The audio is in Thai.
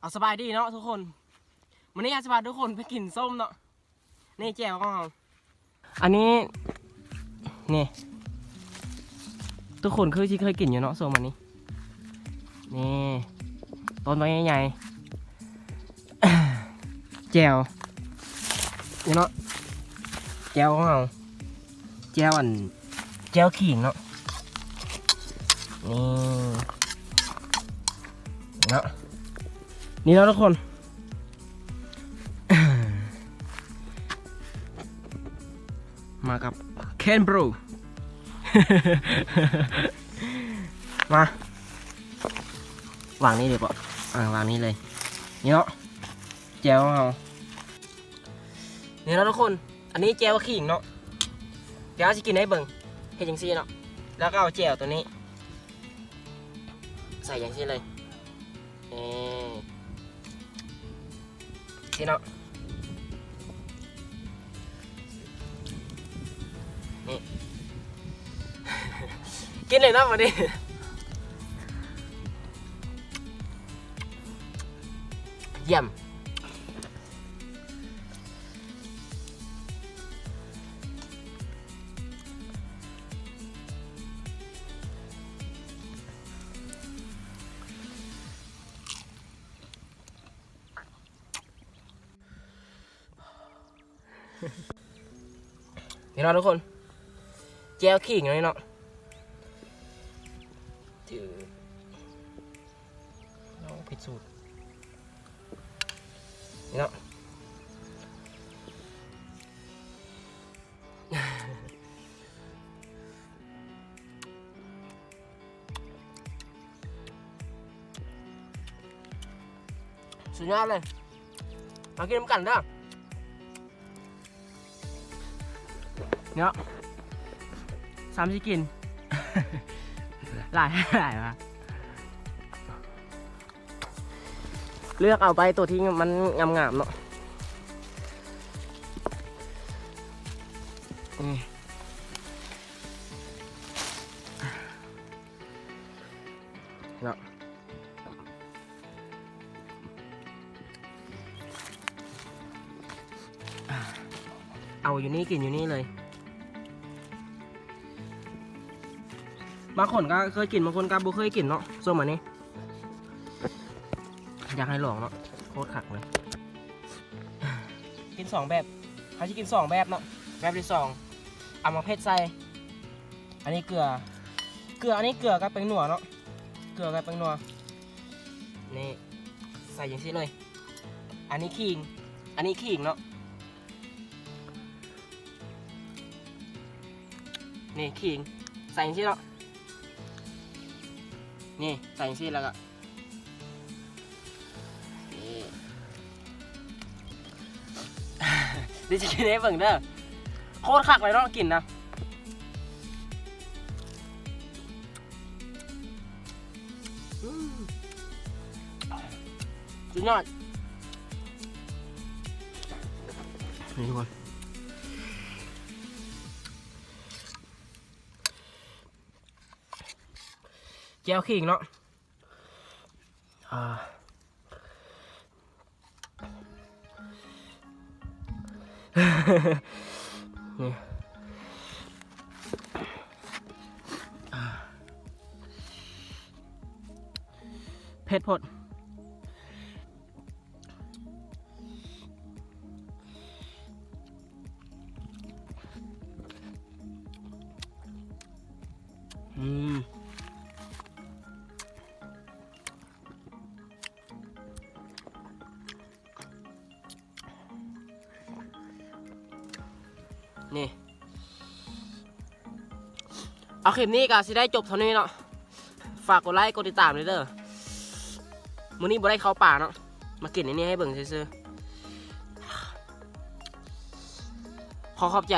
เอาสบายดีเนาะทุกคนวันนี้อากจะพาทุกคนไปกินส้มเนาะนี่แจ่วของเราอันนี้นี่ทุกคนเคยที่เคยกินอยู่เนาะส้มอันนี้นี่ต้นไม้ใหญ่ๆแจ่วนี่เนาะแจ่วของเราแจ่วอันแจ่วขิงเนาะนี่เนาะ นี่แล้วทุกคน มากับเคนบรูมาวางนี่เลยปะอ่าวางนี่เลย นี่เนาะแจวของเรานี่แล้วทุกคน อันนี้แจวขิงเนาะเดี๋ยวจะกินให้เบิ่งเห็นอย่างซี่เนาะ แล้วก็เอาแจวตัวนี้ ใส่อย่างซี่เลยนี่ซี่ เนาะนี่กินเลยเนาะวันนี้เยี่ยม นี่เนาะทุกคนแจวขิงเลยเนาะถือลองผิดสูตรนี่เนาะสุดยอดเลยมากินน้ำกันเด้อ เนี่ยสามสิกิน หลายหลายวะเลือกเอาไปตัวที่มันงามๆเนาะนี่เนาะเอาอยู่นี่กินอยู่นี่เลย บางคนก็เคยกินบางคนก็บ่เคยกินเนาะส้มอันนี้ อยากให้ลองเนาะโคตรขักเลย กินสองแบบเขาจะกินสองแบบเนาะแบบที่สองเอามาเพชรใส่อันนี้เกลือ เกลืออันนี้เกลือกับแป้งนัวเนาะเกลือกับแป้งนัวนี่ใส่อย่างนี้เลย อันนี้ขิงอันนี้ขิงเนาะนี่ขิงใส่อย่างนี้เนาะ นี่ใส่อย่างนี้แล้วก็นี่เดี๋ยวจะกินให้เบิ่งเด้อโคตรคักเลยเนาะกินนะสุดยอดนี่ทุกคน ก้วขิงเนาะนี่เผ็ดพดอืม นี่ เอาคลิปนี้ก็สิได้จบเท่านี้เนาะ ฝากกดไลค์กดติดตามด้วยเด้อมื้อนี้บ่ได้เข้าป่าเนาะ มากินอันนี้ให้เบิ่งซื่อๆขอขอบใจ